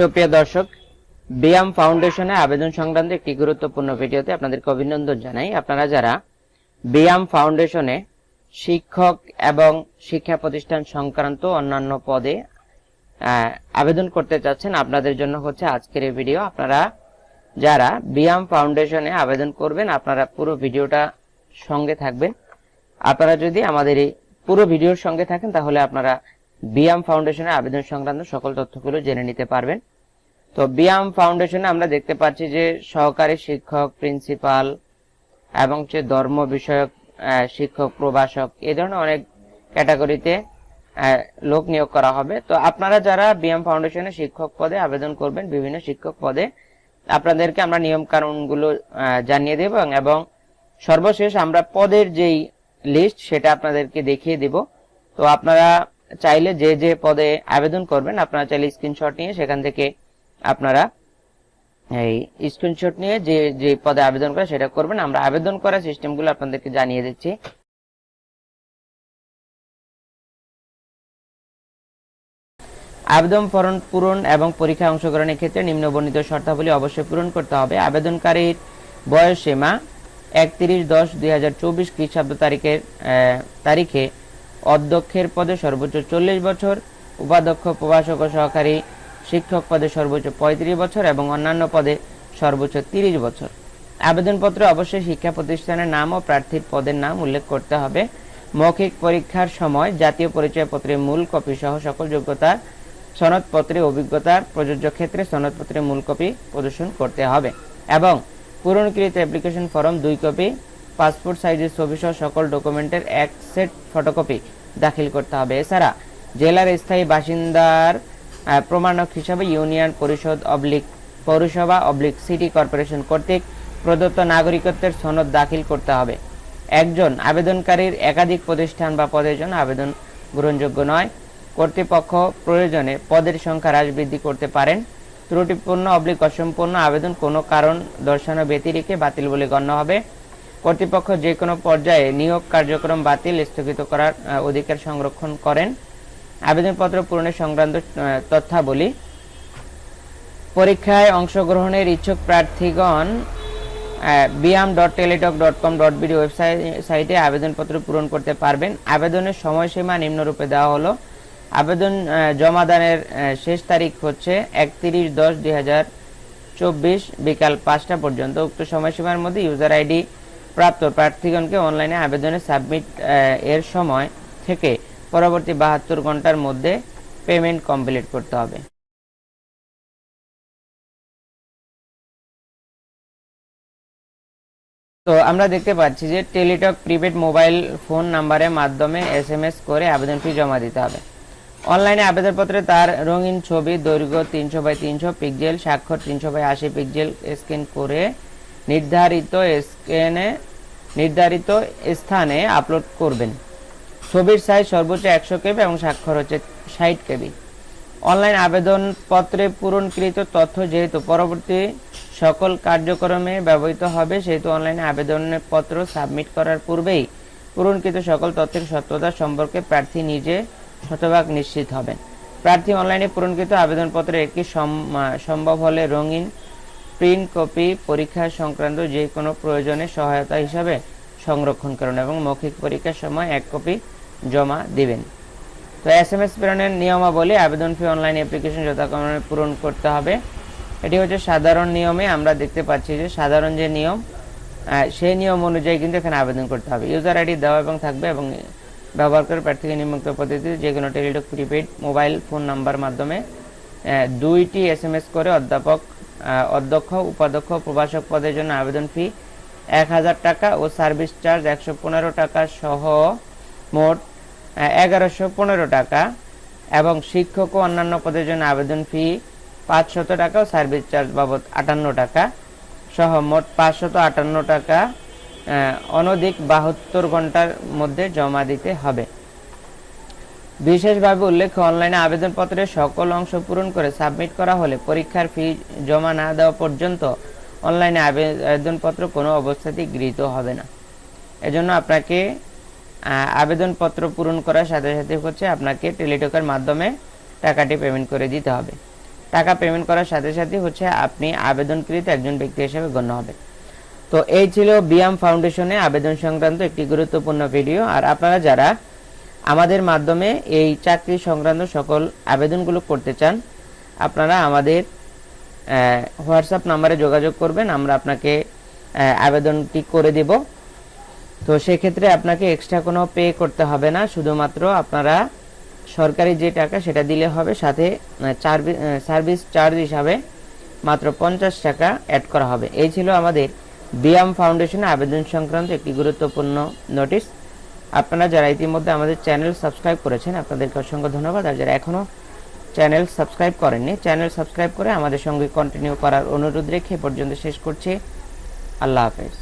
সুপ্রিয় দর্শক, বিয়াম ফাউন্ডেশনে আবেদন সংক্রান্ত একটি গুরুত্বপূর্ণ ভিডিওতে আপনাদেরকে অভিনন্দন জানাই। আপনারা যারা বিয়াম ফাউন্ডেশনে শিক্ষক এবং শিক্ষা প্রতিষ্ঠান সংক্রান্ত অন্যান্য পদে আবেদন করতে চাচ্ছেন, আপনাদের জন্য হচ্ছে আজকের এই ভিডিও। আপনারা যারা বিয়াম ফাউন্ডেশনে আবেদন করবেন, আপনারা পুরো ভিডিওটা সঙ্গে থাকবেন। আপনারা যদি আমাদের এই পুরো ভিডিওর সঙ্গে থাকেন, তাহলে আপনারা বিয়াম ফাউন্ডেশনের আবেদন সংক্রান্ত সকল তথ্যগুলো জেনে নিতে পারবেন। তো বিয়াম ফাউন্ডেশনে আমরা দেখতে পাচ্ছি যে সহকারী শিক্ষক, প্রিন্সিপাল এবং যে ধর্ম বিষয়ক শিক্ষক, প্রভাষক এই ধরনের অনেক ক্যাটাগরিতে লোক নিয়োগ করা হবে। তো আপনারা যারা বিএম ফাউন্ডেশনে শিক্ষক পদে আবেদন করবেন, বিভিন্ন শিক্ষক পদে, আপনাদেরকে আমরা নিয়ম কানুনগুলো জানিয়ে দেব এবং সর্বশেষ আমরা পদের যেই লিস্ট সেটা আপনাদেরকে দেখিয়ে দেব। তো আপনারা চাইলে যে যে পদে আবেদন করবেন, আপনারা চাইলে স্ক্রিনশট নিয়ে সেখান থেকে আপনারা এই স্ক্রিনশট নিয়ে যে যে পদে আবেদন করে সেটা করবেন। আমরা আবেদন করার সিস্টেমগুলো আপনাদেরকে জানিয়ে দিচ্ছি। আবেদন ফরম পূরণ এবং পরীক্ষায় অংশগ্রহণের ক্ষেত্রে নিম্নবর্ণিত শর্তাবলী অবশ্যই পূরণ করতে হবে। আবেদনকারীর বয়স সীমা একত্রিশ দশ দুই হাজার চব্বিশ খ্রিস্টাব্দ তারিখের তারিখে অধ্যক্ষের পদে সর্বোচ্চ চল্লিশ বছর, উপাধ্যক্ষ, প্রভাষক ও সহকারী শিক্ষক পদে সর্বোচ্চ পঁয়ত্রিশ বছর এবং অন্যান্য পদে সর্বোচ্চ তিরিশ বছর। আবেদনপত্রে অবশ্যই শিক্ষা প্রতিষ্ঠানের নাম ও প্রার্থীর পদের নাম উল্লেখ করতে হবে। মৌখিক পরীক্ষার সময় জাতীয় পরিচয়পত্রের মূল কপি সহ সকল যোগ্যতার সনদপত্রে অভিজ্ঞতার প্রযোজ্য ক্ষেত্রে সনদপত্রের মূল কপি প্রদর্শন করতে হবে এবং পূরণকৃত অ্যাপ্লিকেশন ফর্ম দুই কপি পাসপোর্ট সাইজের ছবি সহ সকল ডকুমেন্টের এক সেট ফটোকপি দাখিল করতে হবে। এছাড়া জেলার স্থায়ী বাসিন্দার প্রমাণক হিসাবে ইউনিয়ন পরিষদ অবলিক পৌরসভা অবলিক সিটি কর্পোরেশন কর্তৃক প্রদত্ত নাগরিকত্বের সনদ দাখিল করতে হবে। একজন আবেদনকারীর একাধিক প্রতিষ্ঠান বা পদের জন্য আবেদন গ্রহণযোগ্য নয়। কর্তৃপক্ষ প্রয়োজনে পদের সংখ্যা হ্রাস বৃদ্ধি করতে পারেন। ত্রুটিপূর্ণ, অবলিক অসম্পূর্ণ আবেদন কোনো কারণ দর্শানো ব্যতিরেকে বাতিল বলে গণ্য হবে। কর্তৃপক্ষ যে কোনো পর্যায়ে নিয়োগ কার্যক্রম বাতিল স্থগিত করার অধিকার সংরক্ষণ করেন। আবেদনপত্র পূরণের সংক্রান্ত তথ্যাবলী। পরীক্ষায় অংশগ্রহণের ইচ্ছুক প্রার্থীগণ BIAM dot Teletalk dot com dot B D ওয়েবসাইটে আবেদনপত্র পূরণ করতে পারবেন। আবেদনের সময়সীমা নিম্নরূপে দেওয়া হলো। আবেদন জমাদানের শেষ তারিখ হচ্ছে একত্রিশ দশ দুই বিকাল পাঁচটা পর্যন্ত। উক্ত সময়সীমার মধ্যে ইউজার আইডি প্রাপ্ত প্রার্থীগণকে অনলাইনে আবেদনে সাবমিট এর সময় থেকে পরবর্তী বাহাত্তর ঘণ্টার মধ্যে পেমেন্ট কমপ্লিট করতে হবে। তো আমরা দেখতে পাচ্ছি যে টেলিটক প্রিপেড মোবাইল ফোন নাম্বারের মাধ্যমে এসএমএস করে আবেদন ফি জমা দিতে হবে। অনলাইনে আবেদনপত্রে তার রঙিন ছবি, দৈর্ঘ্য তিনশো বাই তিনশো, পিক্সেল, স্বাক্ষর তিনশো বাই আশি পিক্সেল স্ক্যান করে নির্ধারিত স্ক্যানে নির্ধারিত স্থানে আপলোড করবেন। ছবির সাইজ সর্বোচ্চ একশো কেবি এবং স্বাক্ষর হচ্ছে ষাট কেবি। অনলাইন আবেদনপত্রে পূরণকৃত তথ্য যেহেতু পরবর্তী সকল কার্যক্রমে ব্যবহৃত হবে, সেহেতু অনলাইনে আবেদনপত্র সাবমিট করার পূর্বেই পূরণকৃত সকল তথ্যের সত্যতা সম্পর্কে প্রার্থী নিজে শতভাগ নিশ্চিত হবেন। প্রার্থী অনলাইনে পূরণকৃত আবেদনপত্রের একটি সম- সম্ভব হলে রঙিন প্রিন্ট, কপি, পরীক্ষা সংক্রান্ত যে কোনো প্রয়োজনে সহায়তা হিসাবে সংরক্ষণ করুন এবং মৌখিক পরীক্ষার সময় এক কপি জমা দিবেন। তো এস এম এস প্রেরণের নিয়মাবলী, আবেদন ফি, অনলাইন অ্যাপ্লিকেশন যথাক্রমে পূরণ করতে হবে। এটি হচ্ছে সাধারণ নিয়মে আমরা দেখতে পাচ্ছি যে সাধারণ যে নিয়ম সেই নিয়ম অনুযায়ী কিন্তু এখানে আবেদন করতে হবে। ইউজার আইডি দেওয়া এবং থাকবে এবং ব্যবহার করে প্রার্থীকে নিম্নোক্ত পদ্ধতিতে যে কোনো Teletalk, prepaid, mobile phone number মাধ্যমে দুইটি এস এম এস করে অধ্যাপক অধ্যক্ষ, উপাধ্যক্ষ, প্রভাষক পদের জন্য আবেদন ফি এক হাজার টাকা ও সার্ভিস চার্জ একশো পনেরো টাকা সহ মোট এগারোশো পনেরো টাকা। এবং শিক্ষক ও অন্যান্য পদের জন্য আবেদন ফি পাঁচশত টাকা ও সার্ভিস চার্জ বাবদ আটান্ন টাকা সহ মোট পাঁচশত আটান্ন টাকা অনধিক বাহাত্তর ঘণ্টার মধ্যে জমা দিতে হবে। বিশেষভাবে উল্লেখ্য, অনলাইনে আবেদনপত্রের সকল অংশ পূরণ করে সাবমিট করা হলে পরীক্ষার ফি জমা না দেওয়া পর্যন্ত অনলাইনে আবেদনপত্র কোনো অবস্থাতেই গৃহীত হবে না। এজন্য আপনাকে আবেদনপত্র পূরণ করার সাথে সাথে হচ্ছে আপনাকে টেলিটকের মাধ্যমে টাকাটি পেমেন্ট করে দিতে হবে। টাকা পেমেন্ট করার সাথে সাথে হচ্ছে আপনি আবেদনকৃত একজন ব্যক্তি হিসেবে গণ্য হবে। তো এই ছিল বিয়াম ফাউন্ডেশনে আবেদন সংক্রান্ত একটি গুরুত্বপূর্ণ ভিডিও। আর আপনারা যারা আমাদের মাধ্যমে এই চাকরি সংক্রান্ত সকল আবেদনগুলো করতে চান, আপনারা আমাদের হোয়াটসঅ্যাপ নাম্বারে যোগাযোগ করবেন, আমরা আপনাকে আবেদনটি করে দেব। তো সেক্ষেত্রে আপনাকে এক্সট্রা কোনো পে করতে হবে না, শুধুমাত্র আপনারা সরকারি যে টাকা সেটা দিলে হবে, সাথে সার্ভিস চার্জ হিসাবে মাত্র পঞ্চাশ টাকা অ্যাড করা হবে। এই ছিল আমাদের বিয়াম ফাউন্ডেশনে আবেদন সংক্রান্ত একটি গুরুত্বপূর্ণ নোটিশ আপনারা যারা ইতিমধ্যে আমাদের চ্যানেল সাবস্ক্রাইব করেছেন, আপনাদেরকে অসংখ্য ধন্যবাদ। আর যারা এখনও চ্যানেল সাবস্ক্রাইব করেননি, চ্যানেল সাবস্ক্রাইব করে আমাদের সঙ্গে কন্টিনিউ করার অনুরোধ রেখে পর্যন্ত শেষ করছি। আল্লাহ হাফেজ।